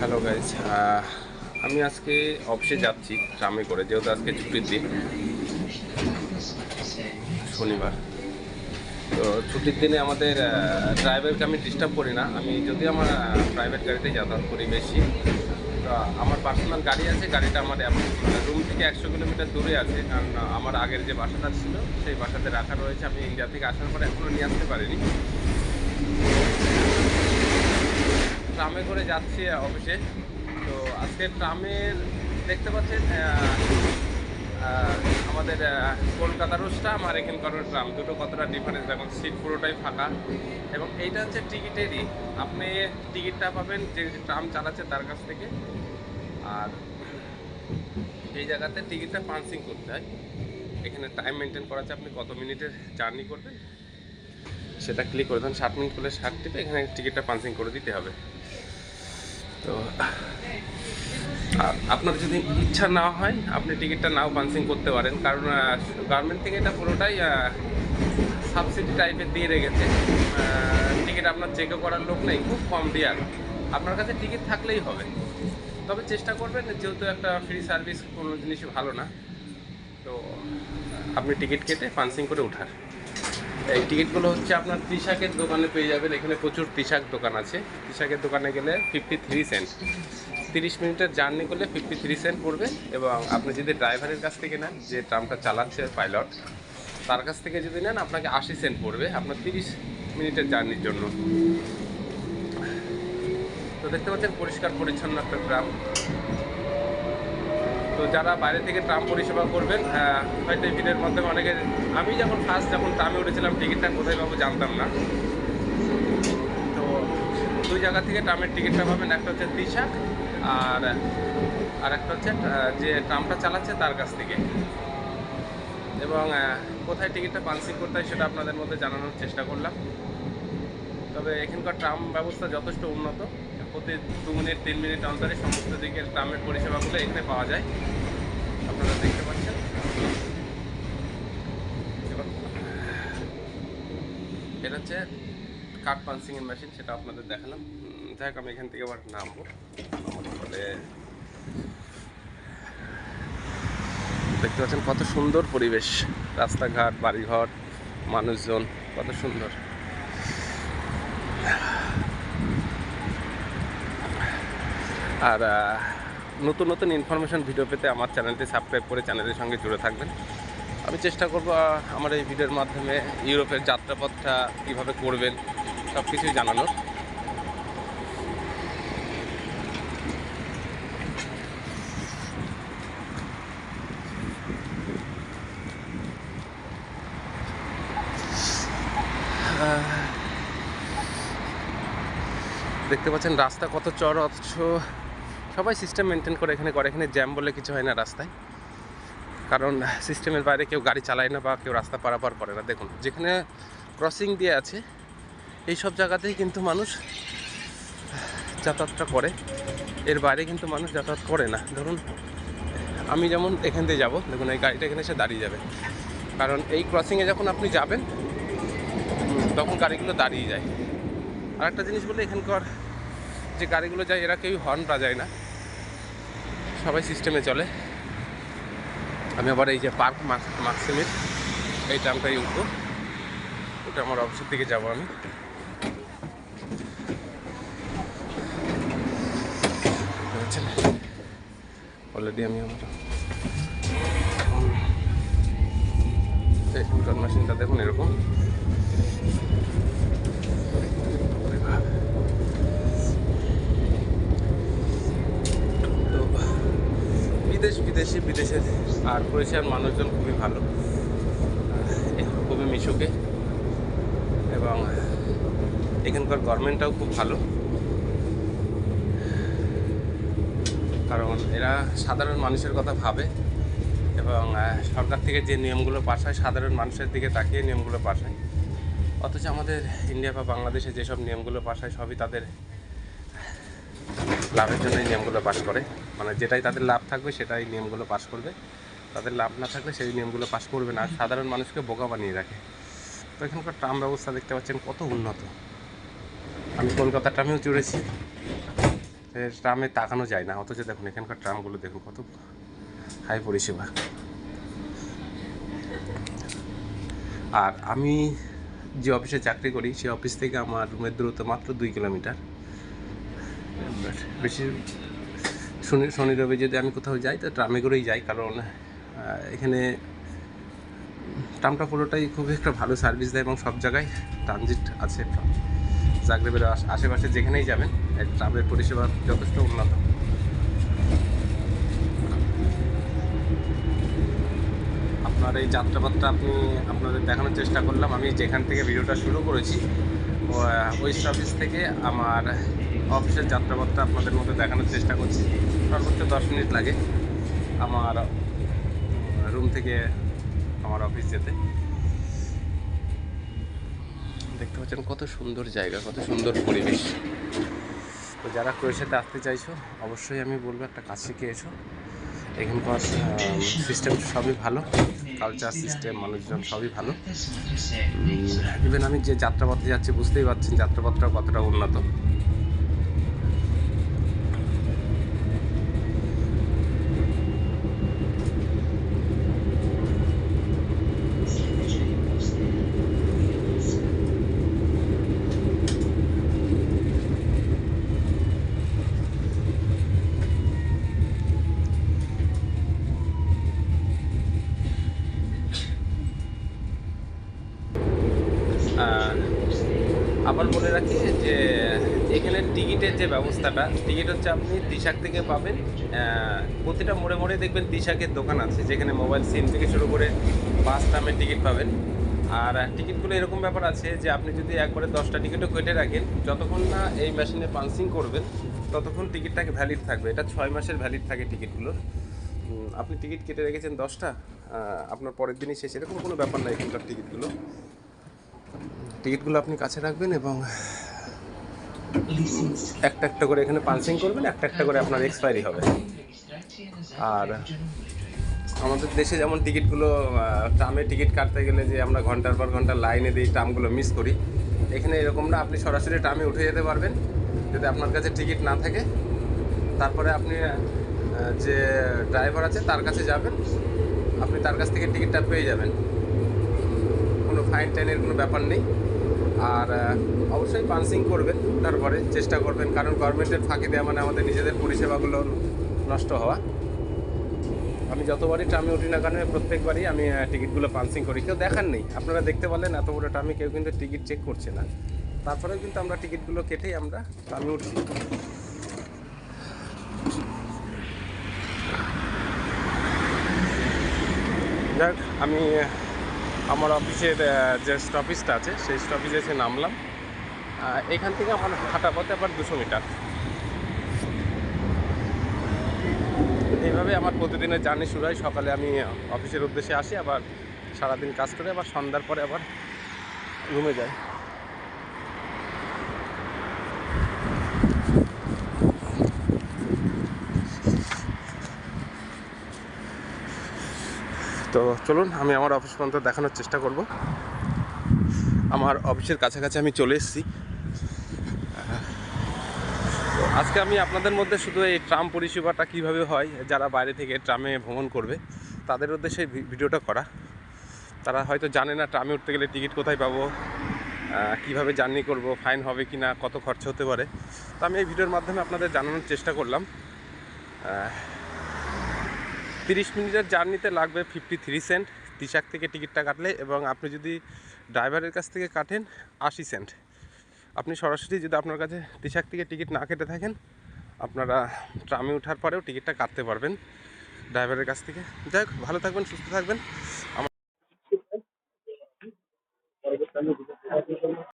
Hello guys আমি আজকে অফিসে যাচ্ছি, ট্রামে করে। যেহেতু আজকে ছুটির দিন, শনিবার। তো ছুটির দিনে আমাদের ড্রাইভারকে আমি ডিস্টার্ব করি না। আমি যদি আমার প্রাইভেট গাড়িতে যাতায়াত করি বেশি, তো আমার পার্সোনাল গাড়ি আছে, গাড়িটা আমার রুম থেকে একশো কিলোমিটার দূরে আছে, কারণ আমার আগের যে বাসাটা ছিল, সেই বাসাতে রাখা রয়েছে। আমি ইন্ডিয়া থেকে আসার পরে এখনও নিয়ে আসতে পারিনি। ট্রামে করে যাচ্ছি অফিসে। তো আজকে ট্রামের দেখতে পাচ্ছেন আমাদের কলকাতারও ট্রাম আর এখানকার ট্রাম। দুটো কতটা ডিফারেন্স দেখুন সিট পুরোটাই ফাঁকা। এবং এইটা হচ্ছে টিকিটেরই। আপনি টিকিটটা পাবেন, যে ট্রাম চালাচ্ছে তার কাছ থেকে। আর এই জায়গাতে টিকিটটা পাঞ্চিং করতে হয়। এখানে টাইম মেনটেন করা আছে আপনি কত মিনিটের জার্নি করবেন? সেটা ক্লিক করে দেন, ষাট মিনিট করলে ষাট টিপে এখানে টিকিটটা পাঞ্চিং করে দিতে হবে। তো আপনার যদি ইচ্ছা না হয়, আপনি টিকিটটা নাও পাঞ্চিং করতে পারেন। কারণ গভর্নমেন্ট থেকে এটা পুরোটাই সাবসিডি টাইপের দিয়ে রেখেছে। টিকিট আপনার চেকও করার লোক নেই, খুব কম দেওয়ার আপনার কাছে টিকিট থাকলেই হবে। তবে চেষ্টা করবেন, যেহেতু একটা ফ্রি সার্ভিস কোনো জিনিসই ভালো না, তো আপনি টিকিট কেটে পাঞ্চিং করে ওঠার এই টিকিটগুলো হচ্ছে আপনার তিশাকের দোকানে পেয়ে যাবেন। এখানে প্রচুর তিশাক দোকান আছে। তিশাকের দোকানে গেলে ফিফটি থ্রি সেন্ট তিরিশ মিনিটের জার্নি করলে ফিফটি থ্রি সেন্ট পড়বে এবং আপনি যদি ড্রাইভারের কাছ থেকে নেন, যে ট্রামটা চালাচ্ছে পাইলট তার কাছ থেকে যদি নেন, আপনাকে আশি সেন্ট পড়বে আপনার তিরিশ মিনিটের জার্নির জন্য। তো দেখতে পাচ্ছেন, পরিষ্কার পরিচ্ছন্ন একটা ট্রাম। তো যারা বাইরে থেকে ট্রাম পরিষেবা করবেন হয়তো এই ভিডিওর মাধ্যমে অনেকে আমি যখন ফার্স্ট যখন ট্রামে উঠেছিলাম টিকিটটা কোথায় পাবো জানতাম না। তো দুই জায়গা থেকে ট্রামের টিকিটটা পাবেন, একটা হচ্ছে তিশাক আর আর একটা হচ্ছে যে ট্রামটা চালাচ্ছে তার কাছ থেকে। এবং কোথায় টিকিটটা পানসিং করতে হয় সেটা আপনাদের মধ্যে জানানোর চেষ্টা করলাম। তবে এখানকার ট্রাম ব্যবস্থা যথেষ্ট উন্নত। প্রতি দু মিনিট, তিন মিনিট অন্তরে সমস্ত দিকের ট্রামের পরিষেবাগুলো এখানে পাওয়া যায়। আপনারা দেখতে পাচ্ছেন এবার এটা হচ্ছে কাঠ পাঞ্চিংয়ের মেশিন সেটা আপনাদের দেখালাম। যাই আমি এখান থেকে আবার নামবো। নামার দেখতে পাচ্ছেন কত সুন্দর পরিবেশ। রাস্তাঘাট, বাড়িঘর, মানুষজন, কত সুন্দর। আর নতুন নতুন ইনফরমেশন ভিডিও পেতে আমার চ্যানেলটি সাবস্ক্রাইব করে চ্যানেলের সঙ্গে জুড়ে থাকবেন। আমি চেষ্টা করব আমার এই ভিডিওর মাধ্যমে ইউরোপের যাত্রাপথটা কীভাবে করবেন, সব কিছুই জানানোর। দেখতে পাচ্ছেন, রাস্তা কত চড় অথচ সবাই সিস্টেম মেনটেন করে এখানে করে, এখানে জ্যাম বলে কিছু হয় না রাস্তায়। কারণ সিস্টেমের বাইরে কেউ গাড়ি চালায় না বা কেউ রাস্তা পারাপার করে না। দেখুন, যেখানে ক্রসিং দিয়ে আছে, এই সব জায়গাতেই কিন্তু মানুষ যাতায়াতটা করে। এর বাইরে কিন্তু মানুষ যাতায়াত করে না। ধরুন, আমি যেমন এখান দিয়ে যাব, দেখুন এই গাড়িটা এখানে এসে দাঁড়িয়ে যাবে। কারণ এই ক্রসিংয়ে যখন আপনি যাবেন তখন গাড়িগুলো দাঁড়িয়ে যায়। আর একটা জিনিস বলে, এখানকার যে গাড়িগুলো যায়, এরা কেউ হর্ন বাজায় না। সবাই সিস্টেমে চলে। আমি আবার এই যে পার্ক মাক্সিমির এই ট্রামটাই উঠবো ওটা আমার অফিসের দিকে যাব আমি। অলরেডি আমি আমার মেশিনটা দেখুন এরকম তো বিদেশ বিদেশে আর ক্রোয়েশিয়ার মানুষজন খুবই ভালো। খুবই মিশুকে। এবং এখানকার গভর্নমেন্টটাও খুব ভালো। কারণ এরা সাধারণ মানুষের কথা ভাবে এবং সরকার থেকে যে নিয়মগুলো পাস হয়, সাধারণ মানুষের দিকে তাকিয়ে নিয়মগুলো পাস হয়। অথচ আমাদের ইন্ডিয়া বা বাংলাদেশে যেসব নিয়মগুলো পাস হয়, সবই তাদের লাভের জন্য এই নিয়মগুলো পাস করে। মানে যেটাই তাদের লাভ থাকবে, সেটাই নিয়মগুলো পাশ করবে। তাদের লাভ না থাকলে সেই নিয়মগুলো পাশ করবে না। সাধারণ মানুষকে বোকা বানিয়ে রাখে। তো এখানকার ট্রাম ব্যবস্থা দেখতে পাচ্ছেন কত উন্নত। আমি কলকাতা ট্রামেও চড়েছি। ট্রামে তাকানো যায় না। অথচ দেখুন, এখানকার ট্রামগুলো দেখুন কত হাই পরিষেবা। আর আমি যে অফিসে চাকরি করি সেই অফিস থেকে আমার রুমের দূরত্ব মাত্র দুই কিলোমিটার। বেশি শনি শনি রবি যদি আমি কোথাও যাই, তো ট্রামে করেই যাই, কারণ এখানে ট্রামটা পুরোটাই খুব একটা ভালো সার্ভিস দেয় এবং সব জায়গায় ট্রানজিট আছে। জাগরেবের আশ- আশেপাশে যেখানেই যাবেন ট্রামের পরিষেবা যথেষ্ট উন্নত। আপনার এই যাত্রাপথটা আপনি আপনাদের দেখানোর চেষ্টা করলাম। আমি যেখান থেকে ভিডিওটা শুরু করেছি ওয়েস্ট অফিস থেকে আমার অফিসের যাত্রাপথটা আপনাদের মধ্যে দেখানোর চেষ্টা করছি। সর্বোচ্চ দশ মিনিট লাগে আমার রুম থেকে আমার অফিস যেতে। দেখতে পাচ্ছেন কত সুন্দর জায়গা, কত সুন্দর পরিবেশ। তো যারা ক্রোয়েশিয়াতে আসতে চাইছো, অবশ্যই আমি বলব একটা কাজ শিখে এসো। এখানকার সিস্টেম সবই ভালো কালচার সিস্টেম মানুষজন সবই ভালো। ইভেন আমি যে যাত্রাপথে যাচ্ছি, বুঝতেই পারছেন যাত্রাপথটা কতটা উন্নত আহ, আবার বলে রাখি যে এখানে টিকিটের যে ব্যবস্থাটা, টিকিট হচ্ছে আপনি দিশাক থেকে পাবেন প্রতিটা মোড়ে মোড়ে দেখবেন দিশাকের দোকান আছে, যেখানে মোবাইল সিম থেকে শুরু করে বাস ট্রামের টিকিট পাবেন। আর টিকিটগুলো এরকম ব্যাপার আছে যে, আপনি যদি একবারে দশটা টিকিটও কেটে রাখেন, যতক্ষণ না এই মেশিনে পাঞ্চিং করবেন, ততক্ষণ টিকিটটাকে ভ্যালিড থাকবে। এটা ছয় মাসের ভ্যালিড থাকে টিকিটগুলোর। আপনি টিকিট কেটে রেখেছেন দশটা আপনার পরের দিনই শেষ। এরকম কোনো ব্যাপার না এখানকার টিকিটগুলো। টিকিটগুলো আপনি কাছে রাখবেন এবং একটা একটা করে এখানে পাঞ্চিং করবেন, একটা একটা করে আপনার এক্সপায়ারি হবে। আর আমাদের দেশে যেমন টিকিটগুলো ট্রামে টিকিট কাটতে গেলে যে আমরা ঘণ্টার পর ঘণ্টা লাইনে দিই ট্রামগুলো মিস করি, এখানে এরকম না, আপনি সরাসরি ট্রামে উঠে যেতে পারবেন। যদি আপনার কাছে টিকিট না থাকে, তারপরে আপনি যে ড্রাইভার আছে তার কাছে যাবেন, আপনি তার কাছ থেকে টিকিটটা পেয়ে যাবেন। কোনো ফাইন টাইনের কোনো ব্যাপার নেই। আর অবশ্যই পাঞ্চিং করবেন তারপরে চেষ্টা করবেন, কারণ গভর্নমেন্টের ফাঁকি দেওয়া মানে আমাদের নিজেদের পরিষেবাগুলো নষ্ট হওয়া। আমি যতবারই ট্রামে উঠি না কেন প্রত্যেকবারই আমি টিকিটগুলো পাঞ্চিং করি। কেউ দেখার নেই। আপনারা দেখতে পারলেন এত বড় ট্রামে কেউ কিন্তু টিকিট চেক করছে না। তারপরেও কিন্তু আমরা টিকিটগুলো কেটেই আমরা ট্রামে উঠছি যাক, আমি আমার অফিসের যে স্টপেজটা আছে, সেই স্টপেজে এসে নামলাম। এখান থেকে আমার হাঁটা পথে আবার দুশো মিটার। এইভাবে আমার প্রতিদিনের জার্নি শুরু হয়। সকালে আমি অফিসের উদ্দেশ্যে আসি, আবার সারাদিন কাজ করে, আবার সন্ধ্যার পরে আবার রুমে যাই। তো চলুন, আমি আমার অফিস পর্যন্ত দেখানোর চেষ্টা করব। আমার অফিসের কাছাকাছি আমি চলে এসেছি। তো আজকে আমি আপনাদের মধ্যে শুধু এই ট্রাম পরিষেবাটা কীভাবে হয়, যারা বাইরে থেকে ট্রামে ভ্রমণ করবে, তাদের উদ্দেশ্যে ভিডিওটা করা। তারা হয়তো জানে না ট্রামে উঠতে গেলে টিকিট কোথায় পাবো কীভাবে জার্নি করব, ফাইন হবে কি না কত খরচা হতে পারে। তো আমি এই ভিডিওর মাধ্যমে আপনাদের জানানোর চেষ্টা করলাম। তিরিশ মিনিটের জার্নিতে লাগবে ফিফটি থ্রি সেন্ট তিশাক থেকে টিকিটটা কাটলে এবং আপনি যদি ড্রাইভারের কাছ থেকে কাটেন আশি সেন্ট আপনি সরাসরি যদি আপনার কাছে তিশাক থেকে টিকিট না কেটে থাকেন, আপনারা ট্রামে ওঠার পরেও টিকিটটা কাটতে পারবেন ড্রাইভারের কাছ থেকে। যাই হোক, ভালো থাকবেন, সুস্থ থাকবেন।